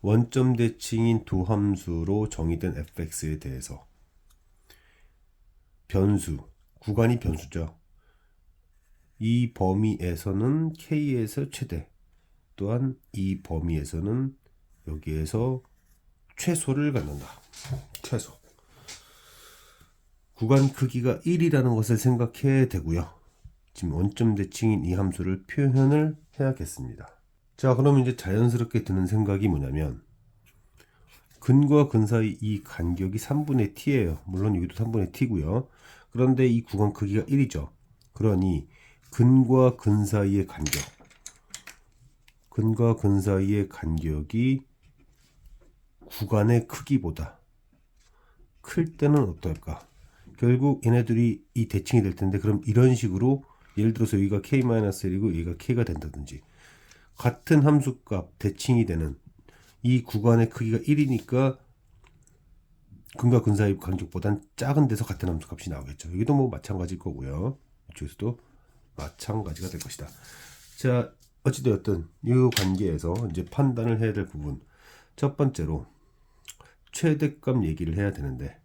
원점 대칭인 두 함수로 정의된 fx에 대해서 변수, 구간이 변수죠. 이 범위에서는 k에서 최대, 또한 이 범위에서는 여기에서 최소를 갖는다. 최소. 구간 크기가 1이라는 것을 생각해야 되고요. 지금 원점 대칭인 이 함수를 표현을 해야겠습니다. 자, 그럼 이제 자연스럽게 드는 생각이 뭐냐면 근과 근 사이 이 간격이 3분의 t예요. 물론 여기도 3분의 t고요. 그런데 이 구간 크기가 1이죠. 그러니 근과 근 사이의 간격 근과 근 사이의 간격이 구간의 크기보다 클 때는 어떨까? 결국 얘네들이 이 대칭이 될 텐데 그럼 이런 식으로 예를 들어서 여기가 k-1이고 여기가 k가 된다든지 같은 함수값 대칭이 되는 이 구간의 크기가 1이니까 근과 근 사이 간격보단 작은 데서 같은 함수값이 나오겠죠. 여기도 뭐 마찬가지일 거고요. 이쪽에서도 마찬가지가 될 것이다. 자, 어찌되었든 이 관계에서 이제 판단을 해야 될 부분 첫 번째로 최대값 얘기를 해야 되는데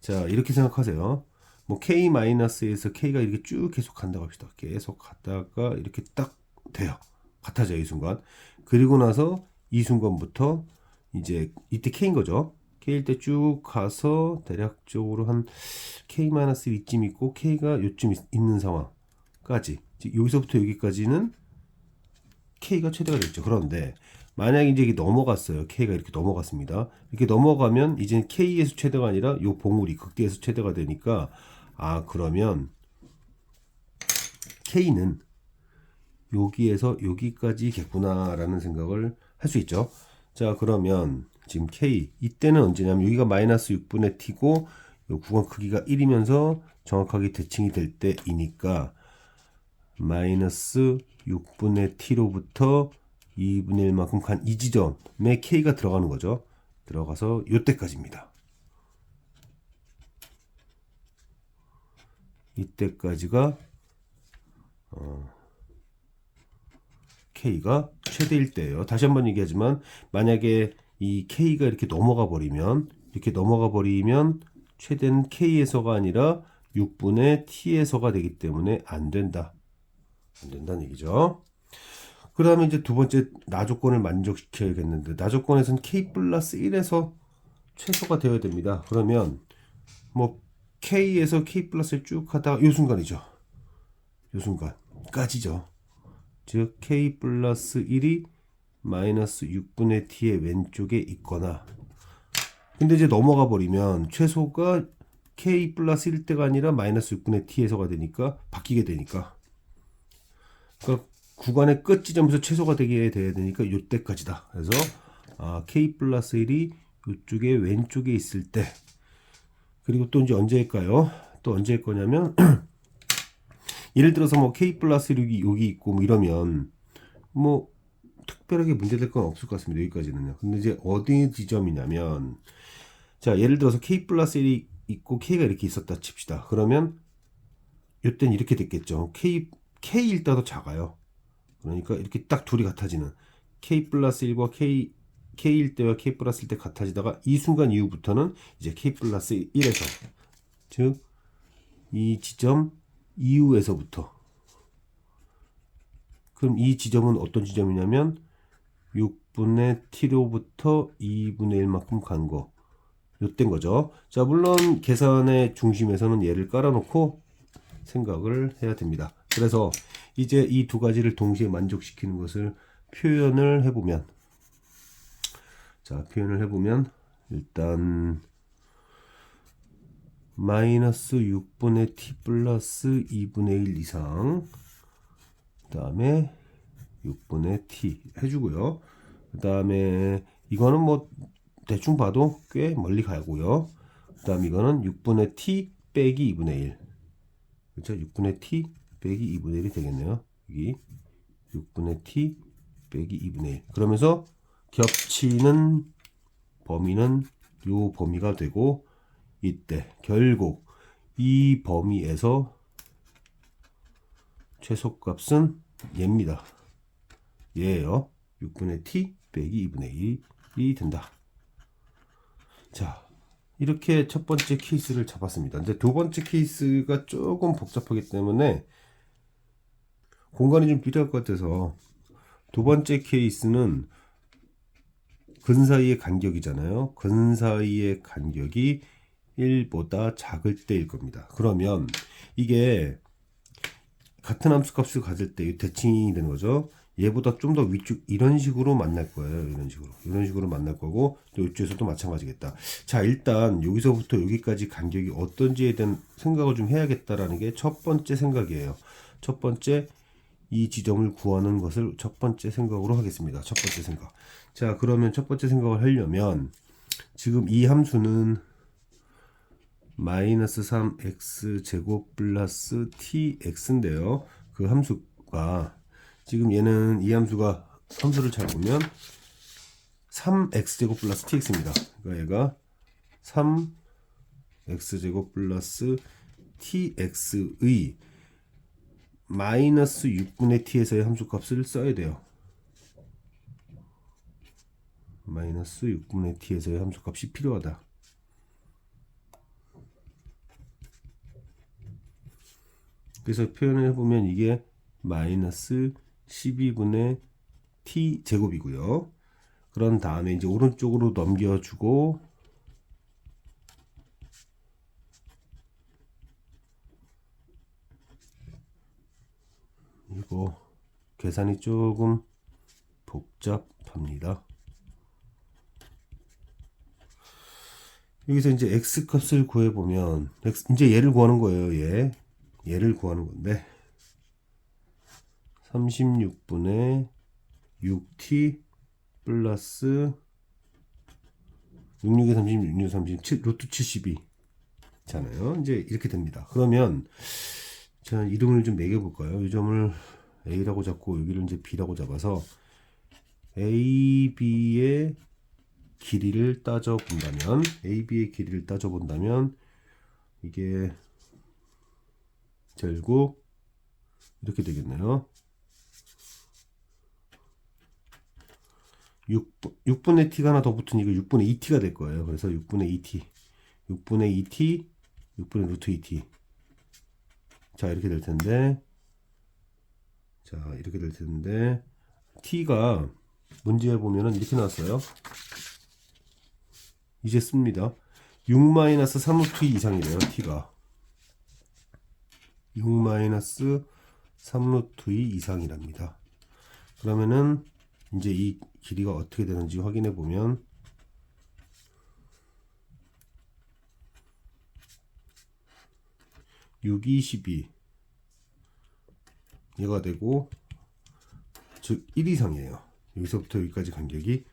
자 이렇게 생각하세요. 뭐 k-에서 k가 이렇게 쭉 계속 간다고 합시다. 계속 가다가 이렇게 딱 돼요. 같아져요 이 순간. 그리고 나서 이 순간부터 이제 이때 k인 거죠. k일 때 쭉 가서 대략적으로 한 k-1쯤 있고 k가 요쯤 있- 있는 상황까지 즉 여기서부터 여기까지는 k가 최대가 됐죠. 그런데 만약에 이제 이게 넘어갔어요. k가 이렇게 넘어갔습니다. 이렇게 넘어가면 이제 k에서 최대가 아니라 요 봉우리 극대에서 최대가 되니까 아 그러면 k는 여기에서 여기까지겠구나라는 생각을 할 수 있죠. 자 그러면 지금 k 이때는 언제냐면 여기가 마이너스 6분의 t고 요 구간 크기가 1이면서 정확하게 대칭이 될 때이니까 마이너스 6분의 t로부터 2분의 1만큼 간 이 지점에 k가 들어가는 거죠. 들어가서 요때까지입니다. 이때까지가 어, k가 최대일 때예요. 다시 한번 얘기하지만 만약에 이 k가 이렇게 넘어가 버리면 이렇게 넘어가 버리면 최대는 k에서가 아니라 6분의 t에서가 되기 때문에 안 된다. 안 된다는 얘기죠. 그 다음에 이제 두 번째 나조건을 만족시켜야겠는데 나조건에서는 k 플러스 1에서 최소가 되어야 됩니다. 그러면 뭐 k에서 k 플러스 쭉 하다가 이 순간이죠. 이 순간까지죠. 즉 k 플러스 1이 마이너스 6분의 t의 왼쪽에 있거나 근데 이제 넘어가 버리면 최소가 k 플러스 1대가 아니라 마이너스 6분의 t에서가 되니까 바뀌게 되니까 그러니까 구간의 끝 지점에서 최소가 되게 돼야 되니까 이때까지다. 그래서 아, k 플러스 1이 이쪽에 왼쪽에 있을 때 그리고 또 이제 언제일까요? 또 언제일 거냐면 예를 들어서 뭐 k 플러스 1이 여기 있고 뭐 이러면 뭐 특별하게 문제될 건 없을 것 같습니다. 여기까지는요. 근데 이제 어디 지점이냐면 자 예를 들어서 k 플러스 1이 있고 k가 이렇게 있었다 칩시다. 그러면 이때는 이렇게 됐겠죠. k k일 때도 작아요. 그러니까 이렇게 딱 둘이 같아지는 k 플러스 1과 k k일 때와 k 플러스 1 때 같아지다가 이 순간 이후부터는 이제 k 플러스 1에서 즉 이 지점 이후에서부터 그럼 이 지점은 어떤 지점이냐면 6분의 t로부터 2분의 1만큼 간 거. 요땐 거죠. 자, 물론 계산의 중심에서는 얘를 깔아놓고 생각을 해야 됩니다. 그래서 이제 이 두 가지를 동시에 만족시키는 것을 표현을 해보면 자, 표현을 해보면 일단 마이너스 6분의 t 플러스 2분의 1 이상 그 다음에 6분의 t 해주고요. 그 다음에 이거는 뭐 대충 봐도 꽤 멀리 가고요. 그 다음 이거는 6분의 t 빼기 2분의 1 그렇죠? 6분의 t 빼기 2분의 1이 되겠네요. 여기 6분의 t 빼기 2분의 1 그러면서 겹치는 범위는 요 범위가 되고 이때 결국 이 범위에서 최소값은 얘입니다. 얘예요. 6분의 t 빼기 2분의 1이 된다. 자, 이렇게 첫 번째 케이스를 잡았습니다. 이제 두 번째 케이스가 조금 복잡하기 때문에 공간이 좀 필요할 것 같아서 두 번째 케이스는 근 사이의 간격이잖아요. 근 사이의 간격이 1보다 작을 때일 겁니다. 그러면 이게 같은 함수값을 가질 때 대칭이 되는 거죠. 얘보다 좀 더 위쪽 이런 식으로 만날 거예요. 이런 식으로 이런 식으로 만날 거고 또 이쪽에서도 마찬가지겠다. 자 일단 여기서부터 여기까지 간격이 어떤지에 대한 생각을 좀 해야겠다라는 게 첫 번째 생각이에요. 첫 번째 이 지점을 구하는 것을 첫 번째 생각으로 하겠습니다. 첫 번째 생각. 자 그러면 첫 번째 생각을 하려면 지금 이 함수는 마이너스 3x 제곱 플러스 tx인데요. 그 함수가 지금 얘는 이 함수가 함수를 잘 보면 3x 제곱 플러스 tx입니다. 그러니까 얘가 3x 제곱 플러스 tx의 마이너스 6분의 t에서의 함수값을 써야 돼요. 마이너스 6분의 t에서의 함수값이 필요하다. 그래서 표현을 해보면 이게 마이너스 12분의 t 제곱이고요. 그런 다음에 이제 오른쪽으로 넘겨주고 이거 계산이 조금 복잡합니다. 여기서 이제 x 값을 구해보면 이제 얘를 구하는 거예요. 얘 얘를 구하는 건데 36분의 6t 플러스 66에 36, 66, 37, 루트 72 잖아요. 이제 이렇게 됩니다. 그러면 자 이름을 좀 매겨볼까요? 이 점을 A라고 잡고 여기를 이제 B라고 잡아서 A, B의 길이를 따져 본다면 A, B의 길이를 따져 본다면 이게 결국 이렇게 되겠네요. 6, 6분의 t가 하나 더 이거 6분의 2t가 될 거예요. 그래서 6분의 2t, 6분의 2t, 6분의 루트 2t. 자, 이렇게 될 텐데, 자, 이렇게 될 텐데, t가 문제에 보면은 이렇게 나왔어요. 이제 씁니다. 6-3루트 2 이상이래요, t가. 6-3루트 2 이상이랍니다. 그러면은 이제 이 길이가 어떻게 되는지 확인해 보면 육, 22 얘가 되고 즉 1 이상이에요. 여기서부터 여기까지 간격이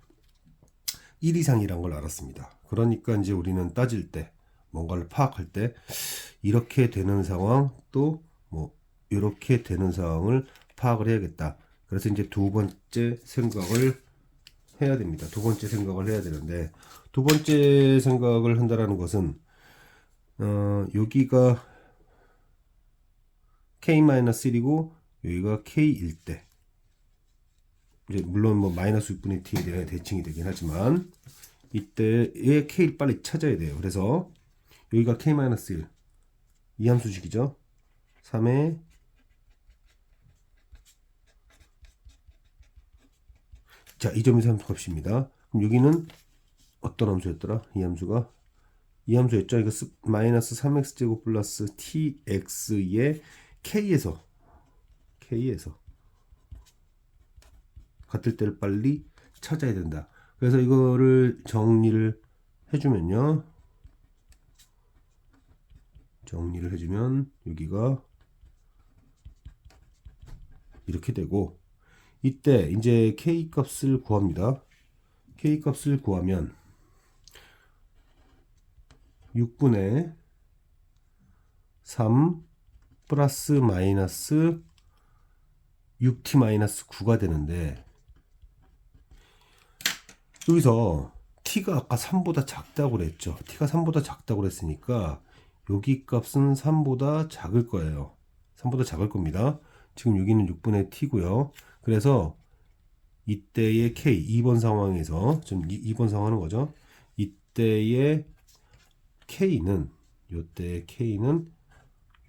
1 이상이란 걸 알았습니다. 그러니까 이제 우리는 따질 때 뭔가를 파악할 때 이렇게 되는 상황 또 뭐 이렇게 되는 상황을 파악을 해야겠다. 그래서 이제 두 번째 생각을 해야 됩니다. 두 번째 생각을 해야 되는데 두 번째 생각을 한다라는 것은 어, 여기가 k-1이고 여기가 k일 때 이제 물론 뭐 마이너스 6분의 t에 대한 대칭이 되긴 하지만 이때의 k를 빨리 찾아야 돼요. 그래서 여기가 k-1 이 함수식이죠. 3의 자, 이 점이 함수 값입니다. 그럼 여기는 어떤 함수였더라? 이 함수가 이 함수였죠. 이거 마이너스 3x 제곱 플러스 tx의 k에서 k에서 같을 때를 빨리 찾아야 된다. 그래서 이거를 정리를 해주면요. 정리를 해주면 여기가 이렇게 되고 이때 이제 k 값을 구합니다. k 값을 구하면 6분의 3 플러스 마이너스 6t 마이너스 9가 되는데 여기서 t가 아까 3보다 작다고 그랬죠. t가 3보다 작다고 그랬으니까 여기 값은 3보다 작을 거예요. 3보다 작을 겁니다. 지금 여기는 6분의 t고요. 그래서 이때의 k 2번 상황에서 지금 2번 상황하는 거죠. 이때의 k는 이때의 k는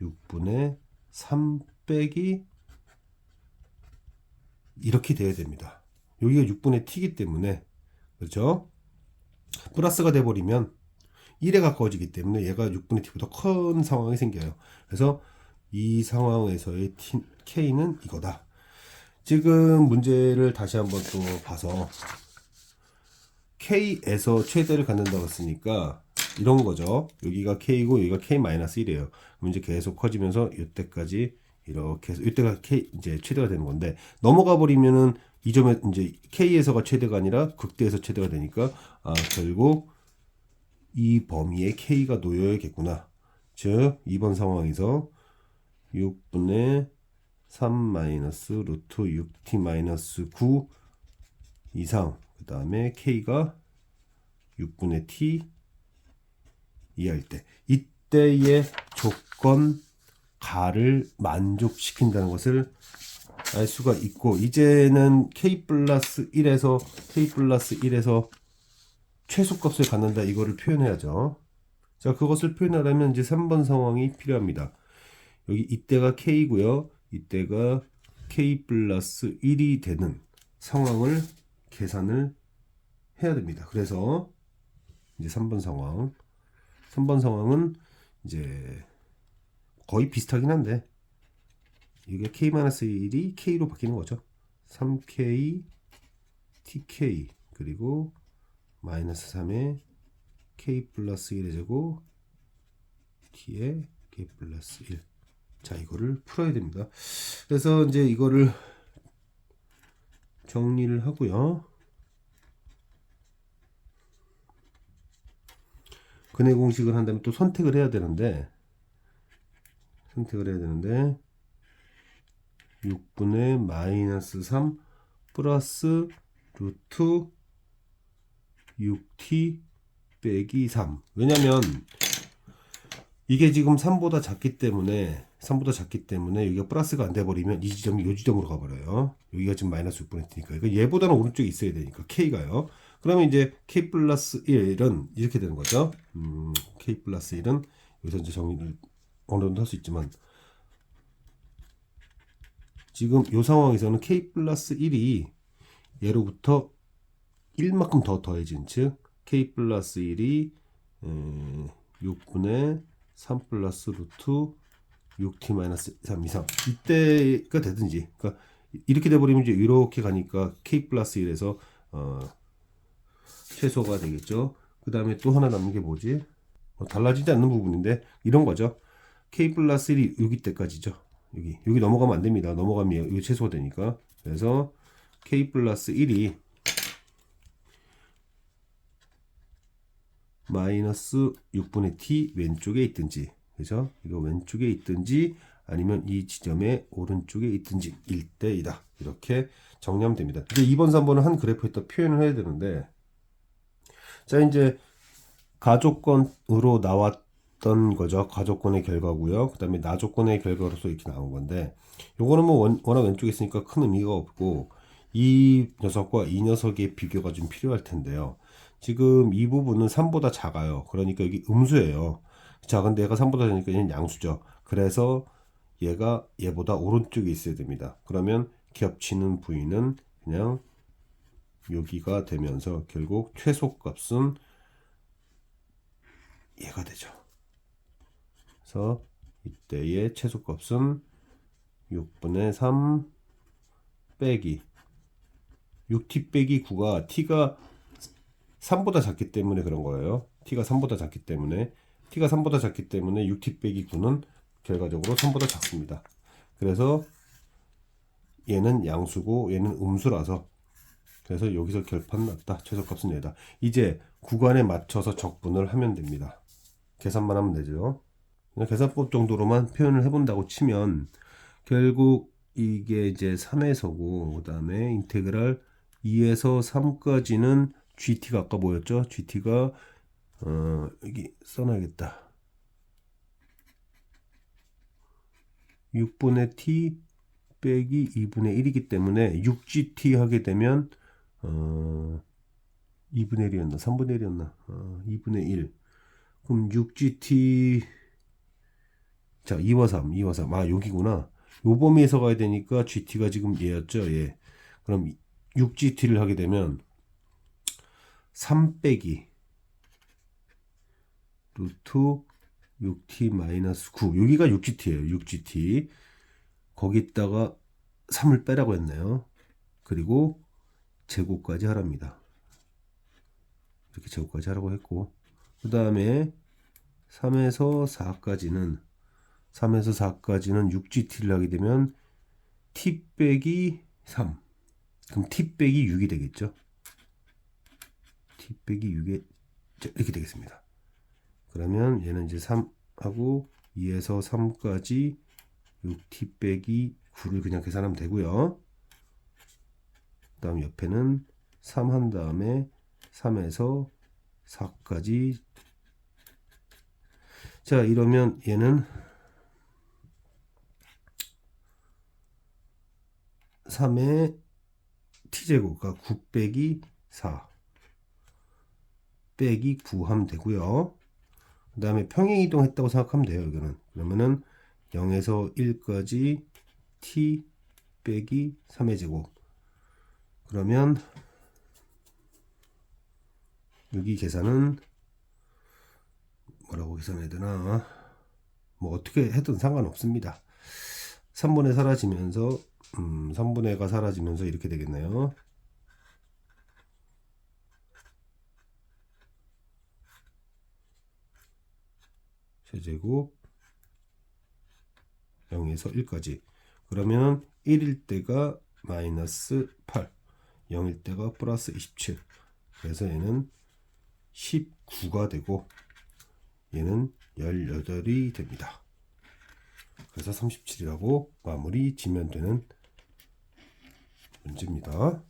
6분의 3 빼기 이렇게 돼야 됩니다. 여기가 6분의 t이기 때문에 그렇죠? 플러스가 돼 버리면 1에 가까워지기 때문에 얘가 6분의 t보다 큰 상황이 생겨요. 그래서 이 상황에서의 t, k는 이거다. 지금 문제를 다시 한번 또 봐서 k에서 최대를 갖는다고 했으니까 이런 거죠. 여기가 k고 여기가 k-1이에요. 그럼 이제 계속 커지면서 이때까지 이렇게 해서 이때가 k 이제 최대가 되는 건데 넘어가 버리면은 이 점에 이제 k에서가 최대가 아니라 극대에서 최대가 되니까 아 결국 이 범위에 k가 놓여야겠구나. 즉 2번 상황에서 6분의 3 마이너스 루트 6t 마이너스 9 이상 그 다음에 k가 6분의 t 이할 때 이때의 조건 가를 만족시킨다는 것을 알 수가 있고 이제는 k 플러스 1에서 k 플러스 1에서 최소값을 갖는다 이거를 표현해야죠. 자 그것을 표현하려면 이제 3번 상황이 필요합니다. 여기 이때가 k고요. 이때가 k 플러스 1이 되는 상황을 계산을 해야 됩니다. 그래서 이제 3번 상황 3번 상황은 이제 거의 비슷하긴 한데 이게 k-1이 k로 바뀌는 거죠. 3k tk 그리고 마이너스 3의 k 플러스 1의 제곱 t의 k 플러스 1. 자, 이거를 풀어야 됩니다. 그래서 이제 이거를 정리를 하고요. 근해 공식을 한다면 또 선택을 해야 되는데 선택을 해야 되는데 6분의 마이너스 3 플러스 루트 6t 빼기 3 왜냐면 이게 지금 3보다 작기 때문에 3보다 작기 때문에 여기가 플러스가 안 돼버리면 이 지점이 이 지점으로 가버려요. 여기가 지금 마이너스 6분의 t니까. 이거 얘보다는 오른쪽에 있어야 되니까 k가요. 그러면 이제 k 플러스 1은 이렇게 되는 거죠. 음, k 플러스 1은 여기서 이제 정리를 어느 정도 할 수 있지만 지금 이 상황에서는 k 플러스 1이 얘로부터 1만큼 더 더해진 즉 k 플러스 1이 6분의 3 플러스 루트 6t 마이너스 3 이상. 이때가 되든지. 그러니까 이렇게 돼버리면 이제 이렇게 가니까 k 플러스 1에서 어, 최소가 되겠죠. 그 다음에 또 하나 남는 게 뭐지? 뭐 달라지지 않는 부분인데 이런 거죠. K 플러스 1이 여기 때까지죠. 여기. 여기 넘어가면 안 됩니다. 넘어가면 여기 최소가 되니까. 그래서 k 플러스 1이 마이너스 6분의 t 왼쪽에 있든지 그죠? 이거 왼쪽에 있든지 아니면 이 지점의 오른쪽에 있든지 일대이다 이렇게 정리하면 됩니다. 이제 2번, 3번은 한 그래프에다 표현을 해야 되는데 자 이제 가족권으로 나왔던 거죠. 가족권의 결과고요. 그 다음에 나조건의 결과로서 이렇게 나온 건데 요거는 뭐 원, 워낙 왼쪽에 있으니까 큰 의미가 없고 이 녀석과 이 녀석의 비교가 좀 필요할 텐데요. 지금 이 부분은 3보다 작아요. 그러니까 여기 음수예요. 자, 근데 얘가 3보다 작으니까 얘는 양수죠. 그래서 얘가 얘보다 오른쪽에 있어야 됩니다. 그러면 겹치는 부위는 그냥 여기가 되면서 결국 최소값은 얘가 되죠. 그래서 이때의 최소값은 6분의 3 빼기 6t 빼기 9가 t가 3보다 작기 때문에 그런 거예요. t가 3보다 작기 때문에 t가 3보다 작기 때문에 6t 빼기 9는 결과적으로 3보다 작습니다. 그래서 얘는 양수고 얘는 음수라서 그래서 여기서 결판 났다. 최소값은 얘다. 이제 구간에 맞춰서 적분을 하면 됩니다. 계산만 하면 되죠. 계산법 정도로만 표현을 해본다고 치면 결국 이게 이제 3에서고 그 다음에 인테그랄 2에서 3까지는 GT가 아까 뭐였죠? GT가 어, 여기 써놔야겠다. 6분의 T 빼기 2분의 1이기 때문에 6gt 하게 되면 어 2분의 1이었나? 3분의 1이었나? 어, 2분의 1 그럼 6gt 자 2와 3 2와 3아 여기구나. 요 범위에서 가야 되니까 gt가 지금 얘였죠? 예. 그럼 6gt를 하게 되면 3 빼기 루트 6t 마이너스 9 여기가 6gt예요. 6gt 거기다가 3을 빼라고 했네요. 그리고 제곱까지 하랍니다. 이렇게 제곱까지 하라고 했고. 그 다음에 3에서 4까지는 3에서 4까지는 6gt를 하게 되면 t 빼기 3 그럼 t 빼기 6이 되겠죠 t 빼기 6에 이렇게 되겠습니다. 그러면 얘는 이제 3하고 2에서 3까지 6t 빼기 9를 그냥 계산하면 되고요. 그 다음 옆에는 3 한 다음에 3에서 4까지. 자 이러면 얘는 3의 t제곱가 9 빼기 4 빼기 9 하면 되고요. 그 다음에 평행 이동 했다고 생각하면 돼요. 이거는 그러면은 0에서 1까지 t 빼기 3의 제곱 그러면 여기 계산은 뭐라고 계산해야 되나 뭐 어떻게 해도 상관없습니다 3분의 사라지면서 음, 3분의 가 사라지면서 이렇게 되겠네요 세제곱 0에서 1까지. 그러면 1일 때가 마이너스 8 0일 때가 플러스 27 그래서 얘는 19가 되고 얘는 18이 됩니다. 그래서 37이라고 마무리 지면 되는 문제입니다